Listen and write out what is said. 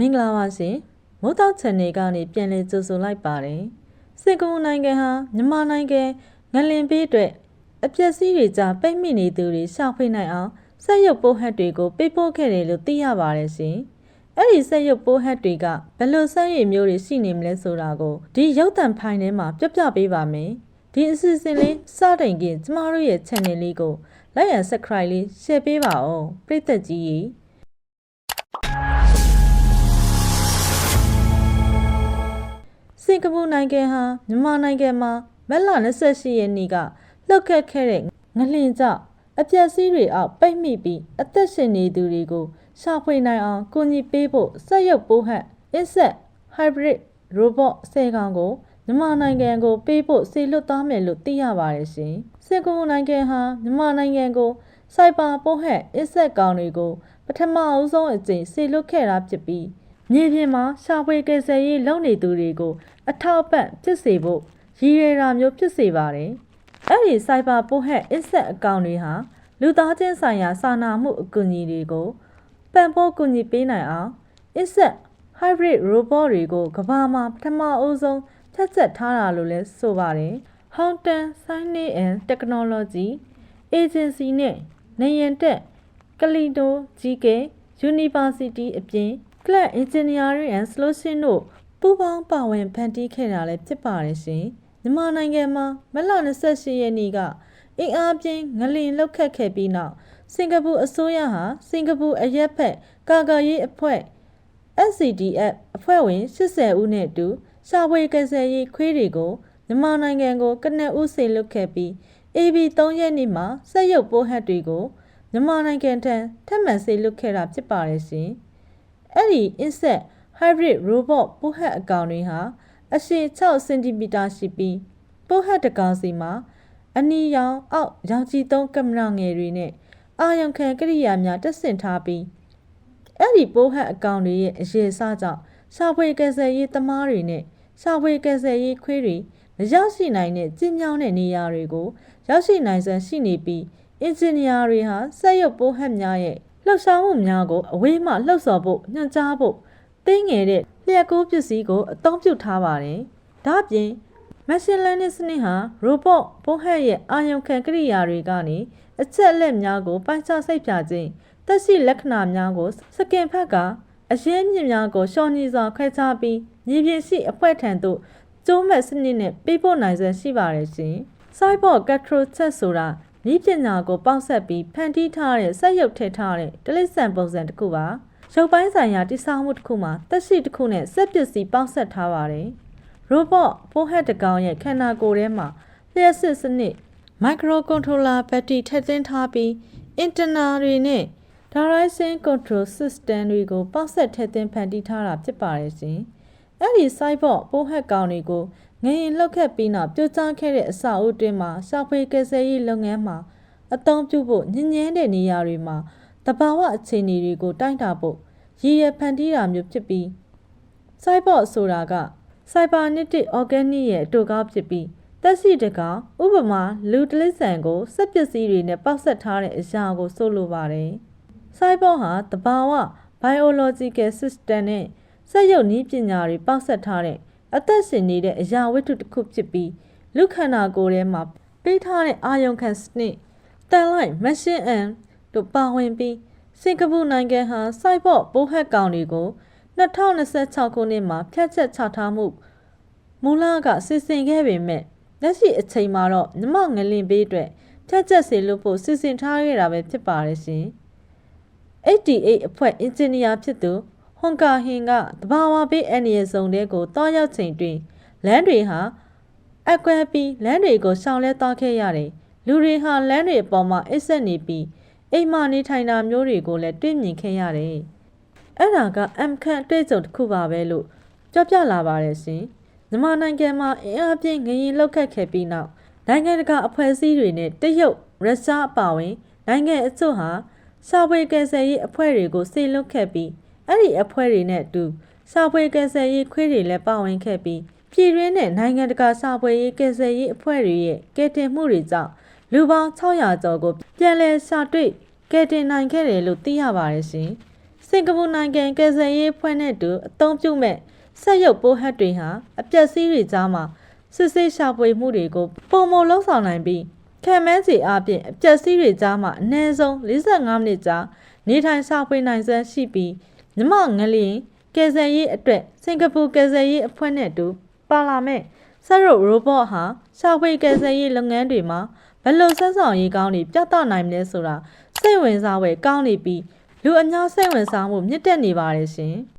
မင်္ဂလာပါရှင်မိုးတောက် channel ကနေပြန်လည်ကြိုဆိုလိုက်ပါတယ်စင်ကာပူနိုင်ငံဟာမြန်မာနိုင်ငံငလင်ပေးအတွက်အပျက်စီးတွေကြားပိတ်မိနေသူတွေရှောင်ဖိနိုင်အောင်ဆက်ရုပ်ပိုးဟတ်တွေကိုပေးပို့ခဲ့တယ်လို့သိရပါတယ်ရှင်အဲ့ဒီဆက်ရုပ်ပိုးဟတ်တွေကဘယ်လိုဆက်ရည်မျိုးတွေရှိနေမလဲဆိုတာကိုဒီရုပ်သံဖိုင်ထဲမှာပြပြပေးပါမယ်ဒီအစီအစဉ်လေးစတင်ခင်ကျမတို့ရဲ့ channel လေးကို like and subscribe လေး share ပေးပါဦးပရိသတ်ကြီးရေ င်ကာပူနိုင်ငံဟာမြန်မာနိုင်ငံမှာမက်လ28ရက်နေ့ကလှုပ်ခတ်ခဲ့တဲ့ငလျင်ကြောင့်အပျက်စီးတွေအောက်ပိတ်မိပြီးအသက်ရှင်နေသူတွေကိုရှာဖွေနိုင်အောင်ကူညီပေးဖို့စက်ရုပ်ပိုးဟတ် Insect Hybrid Robot 10ကောင်ကိုမြန်မာနိုင်ငံကိုပေးဖို့စေလွှတ်သွားမယ်လို့သိရပါတယ်ရှင်။စင်ကာပူနိုင်ငံဟာမြန်မာနိုင်ငံကိုစိုက်ပါပိုးဟတ် Insect ကောင်တွေကိုပထမအဦးဆုံးအကြိမ်စေလွှတ်ခဲ့တာဖြစ်ပြီး မြေပြင်မှာရှာဖွေကယ်ဆယ်ရေးလုပ်နေသူတွေကို အထောက်အပံ့ဖြစ်စေဖို့ရည်ရွယ်တာမျိုးဖြစ်စေပါတယ်။အဲ့ဒီစိုက်ဘာပိုဟက်အစ်ဆက်အကောင့်တွေဟာလူသားချင်းဆိုင်ရာစာနာမှုအကူအညီတွေကိုပံ့ပိုးကူညီပေးနိုင်အောင်အစ်ဆက် hybrid robot တွေကိုကမ္ဘာမှာပထမအဦးဆုံးဖြတ်ချက်ထားတာလို့လည်းဆိုပါတယ်။ Houghton Science and Technology Agency နဲ့နေရန်တက် ကလီတိုကြီးကဲ University အပြင် Cloud Engineering and Solution တို့ပူးပေါင်းပါဝင်ဖန်တီးခဲ့တာလည်းဖြစ်ပါတယ်ရှင်။မြန်မာနိုင်ငံမှာမလ28ရက်နေ့ကအင်အားပြင်းငလျင်လှုပ်ခတ်ခဲ့ပြီးနောက်စင်ကာပူအစိုးရဟာစင်ကာပူအရက်ဖက်ကာကာရေးအဖွဲ့ SCDF အဖွဲ့ဝင်80ဦးနဲ့အတူရှာဖွေကယ်ဆယ်ရေးခွေးတွေကိုမြန်မာနိုင်ငံကိုကနက်ဦးစေလွတ်ခဲ့ပြီး AB 3ရက်နေ့မှာစက်ရုပ်ပိုးဟတ်တွေကိုမြန်မာနိုင်ငံထံထပ်မံစေလွတ်ခဲ့တာဖြစ်ပါတယ်ရှင်။ အဲ့ဒီ insect hybrid robot ပိုးဟတ်အကောင်တွေဟာအရှည်6စင်တီမီတာရှိပြီးပိုးဟတ်တစ်ကောင်စီမှာအနီရောင်အောက်ရောင်ခြည်သုံးကင်မရာငယ်တွေနဲ့အာရုံခံကိရိယာများတပ်ဆင်ထားပြီးအဲ့ဒီပိုးဟတ်အကောင်တွေရဲ့အရေးအစားကြောင့်ရှာဖွေကယ်ဆယ်ရေးသမားတွေနဲ့ရှာဖွေကယ်ဆယ်ရေးခွေးတွေမရောက်ရှိနိုင်တဲ့ကျင်းမြောင်းတဲ့နေရာတွေကိုရောက်ရှိနိုင်စွမ်းရှိနေပြီးအင်ဂျင်နီယာတွေဟာစက်ရုပ်ပိုးဟတ်များရဲ့ လှုပ်ရှားမှုများကိုအဝေးမှလှုပ်ဆော်ဖို့ညွှန်ကြားဖို့သိငယ်တဲ့လျှက်ကူးပစ္စည်းကိုအသုံးပြုထားပါတယ်။ဒါ့အပြင် machine learning စနစ်ဟာ robot ပိုးဟက်ရဲ့အာရုံခံကိရိယာတွေကနေအချက်အလက်များကိုပိုင်းခြားစိတ်ဖြာခြင်းတက်ရှိလက္ခဏာများကိုစကင်ဖက်ကအရေးမြင့်များကိုရှောင်ညီစွာခွဲခြားပြီးမြေပြင်ရှိအဖွဲ့ထံသို့ကျိုးမဲ့စနစ်နဲ့ပေးပို့နိုင်စွမ်းရှိပါတယ်ရှင်။ Cyborg Control Set ဆိုတာ ဤပညာကိုပေါက်ဆက်ပြီးဖန်တီးထားတဲ့စက်ရုပ်ထည့်ထားတဲ့တလိษံပုံစံတစ်ခုပါ။ရုပ်ပိုင်းဆိုင်ရာတိစောက်မှုတစ်ခုမှာတက်ရှိတစ်ခုနဲ့စက်ပစ္စည်းပေါက်ဆက်ထားပါတယ်။ robot ပိုးဟက်တစ်ကောင်ရဲ့ခန္ဓာကိုယ်ထဲမှာလျှက်စစ်စနစ် microcontroller ဘက်ထရီထည့်သွင်းထားပြီး internal တွေနဲ့ direction control system တွေကိုပေါက်ဆက်ထည့်သွင်းဖန်တီးထားတာဖြစ်ပါတယ်ရှင်။အဲ့ဒီ cyborg ပိုးဟက်ကောင်တွေကို ငရင်လှုပ်ခတ်ပြီးနောက်ပြိုကျခဲ့တဲ့အဆောက်အဦတွင်မှာရှာဖွေကယ်ဆယ်ရေးလုပ်ငန်းမှာအသုံးပြုဖို့ညဉ့်ညမ်းတဲ့နေရာတွေမှာတဘာဝအခြေအနေတွေကိုတိုင်းတာဖို့ရည်ရဖန်တီးတာမျိုးဖြစ်ပြီး cyborg ဆိုတာက cybernetic organic ရဲ့အတူကောင်းဖြစ်ပြီးတက်ရှိတကောင်ဥပမာလူတလိษံကိုစက်ပစ္စည်းတွေနဲ့ပေါက်ဆက်ထားတဲ့အရာကိုဆိုလိုပါတယ်။ cyborg ဟာတဘာဝ biological system နဲ့စက်ရုပ်နည်းပညာတွေပေါက်ဆက်ထားတဲ့ အသက်ရှင်နေတဲ့အရာဝတ္ထုတစ်ခုဖြစ်ပြီးလူခန္ဓာကိုယ်ထဲမှာပေးထားတဲ့အာယုံခံစနစ်တန်လိုက် machine and တို့ပါဝင်ပြီးစင်ကာပူနိုင်ငံဟာစိုက်ဘော့ပိုးဟက်ကောင်တွေကို2026ခုနှစ်မှာဖျက်ချက်ချထားမှုမူလကစီစဉ်ခဲ့ပေမဲ့လက်ရှိအချိန်မှာတော့မြမငလင်ပေးအတွက်ဖျက်ချက်စေလို့ဖို့စီစဉ်ထားခဲ့တာပဲဖြစ်ပါတယ်ရှင်88အဖွဲ့အင်ဂျင်နီယာဖြစ်သူ ဟွန်ကာဟင်ကတဘာဝပေးအန်ရီယဆောင်တဲ့ကိုတောက်ရောက်ချိန်တွင်လမ်းတွေဟာအကွဲပြီးလမ်းတွေကိုရှောင်လဲသွားခဲ့ရတယ်လူတွေဟာလမ်းတွေအပေါ်မှာအိတ်ဆက်နေပြီးအိမ်မနေထိုင်တာမျိုးတွေကိုလည်းတွေ့မြင်ခဲ့ရတယ်။အဲ့ဒါကအမ်ခန့်တွေ့ကြုံတစ်ခုပါပဲလို့ပြောပြလာပါတယ်ရှင်။မြန်မာနိုင်ငံမှာအင်အားပြင်းငရင်လောက်ခတ်ခဲ့ပြီးနောက်နိုင်ငံတကာအဖွဲ့အစည်းတွေနဲ့တရုတ်ရုရှားအပါအဝင်နိုင်ငံအချို့ဟာစာပွေကယ်ဆယ်ရေးအဖွဲ့တွေကိုစေလွတ်ခဲ့ပြီး အဲ့ဒီအဖွဲ့တွေနဲ့အတူစာပွေကယ်ဆယ်ရေးခွေးတွေလည်းပါဝင်ခဲ့ပြီးပြည်တွင်းနဲ့နိုင်ငံတကာစာပွေရေးကယ်ဆယ်ရေးအဖွဲ့တွေရဲ့ကယ်တင်မှုတွေကြောင့်လူပေါင်း600ကျော်ကိုပြန်လည်ရှာတွေ့ကယ်တင်နိုင်ခဲ့တယ်လို့သိရပါတယ်ရှင်စင်ကာပူနိုင်ငံကယ်ဆယ်ရေးဖွဲ့နဲ့တူအသုံးပြုမဲ့ဆက်ရုပ်ပိုးဟတ်တွေဟာအပျက်စီးတွေကြားမှာစစ်ဆေးရှာဖွေမှုတွေကိုပုံမလုံးဆောင်နိုင်ပြီးခံမဲစီအပြင်အပျက်စီးတွေကြားမှာအနည်းဆုံး45မိနစ်ကြာနေထိုင်ရှာဖွေနိုင်စွမ်းရှိပြီး မြမငလျင်ကယ်ဆယ်ရေးအတွက်စင်ကာပူကယ်ဆယ်ရေးအဖွဲ့နဲ့တူပါလာမဲ့ဆက်ရုပ်ရိုဘော့ဟာရှာဖွေကယ်ဆယ်ရေးလုပ်ငန်းတွေမှာဘယ်လိုဆက်ဆောင်ရေးကောင်းတွေပြသနိုင်မလဲဆိုတာစိတ်ဝင်စားဖွယ်ကောင်းနေပြီးလူအများစိတ်ဝင်စားမှုမြင့်တက်နေပါတယ်ရှင်။